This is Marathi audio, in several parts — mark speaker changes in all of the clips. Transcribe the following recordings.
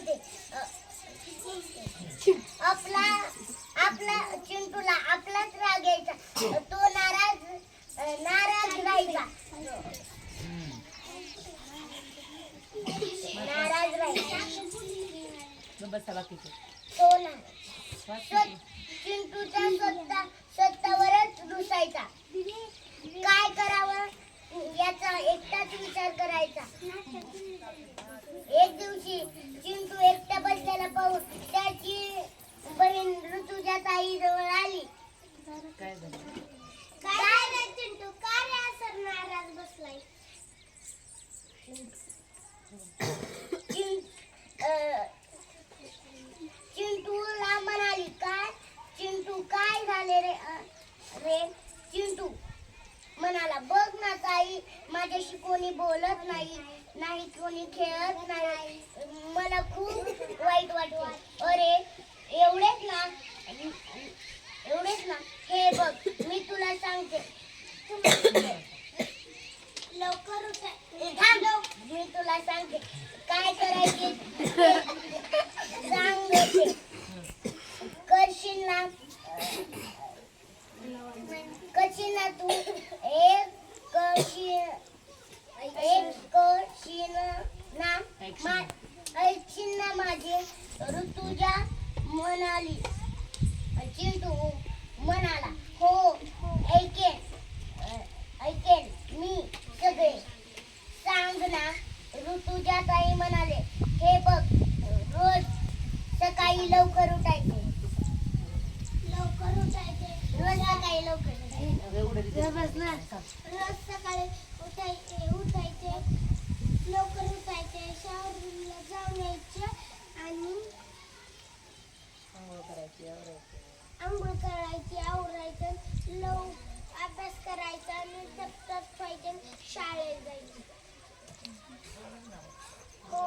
Speaker 1: खेळतही आपला आपला चिंटूला आपलाच राग यायचा. तो नाराज नाराज राहायचा. नाराज राहायचा. तो नाराज चिंटूचा स्वतः स्वतःवरच रुसायचा. काय करावं? याचा एकटाच विचार कर एक दिवशी चिंटू एकटा बसलेला पाहून त्याची बहीण ऋतुजा ताई जवळ आली
Speaker 2: काय झालं
Speaker 1: काय रे चिंटू का रे असं नाराज बसलाय चिं- अं, चिंटूला म्हणाली काय चिंटू काय झाले रे अं, रे चिंटू म्हणाला काही माझ्याशी कोणी बोलत नाही नाही कोणी खेळत नाही. मला खूप वाईट वाटते. अरे एवढेच ना एवढेच ना. हे बघ मी तुला सांगते. लवकर मी तुला सांगते. काय करायचे? सांगते करशील ना? करशील ना तू? एक माझे ऋतुजा म्हणाली चिंटू म्हणाला हो ऐकेन मी सगळे सांग ना ऋतुजा ताई म्हणाले हे बघ रोज सकाळी लवकर उठायचे. लवकर उठायचे रोज सकाळी लवकर रोज सकाळी उठायचे उठायचे लवकर उठायचे शावरला जाऊन यायचे आणि आंघोळ करायची आवरायचं लव अभ्यास करायचा आणि दप्तर पाहिजे शाळेत जायचं हो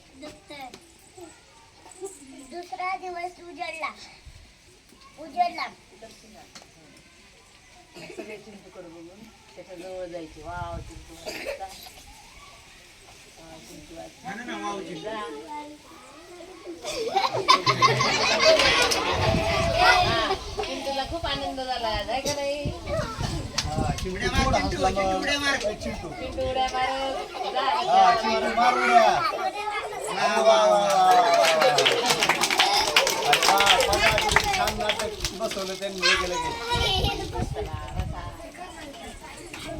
Speaker 1: दुसरा दिवस उजडला उजडला
Speaker 2: सगळे चिंतू करू बघून त्याच्याजवळ जायचे वाव चिंटू चिंटूला खूप आनंद झाला जाय का नाही
Speaker 3: चिंटू चिमण्या मार चिंटू
Speaker 2: उड्या
Speaker 3: मार. बसवलं त्यांनी
Speaker 2: चला.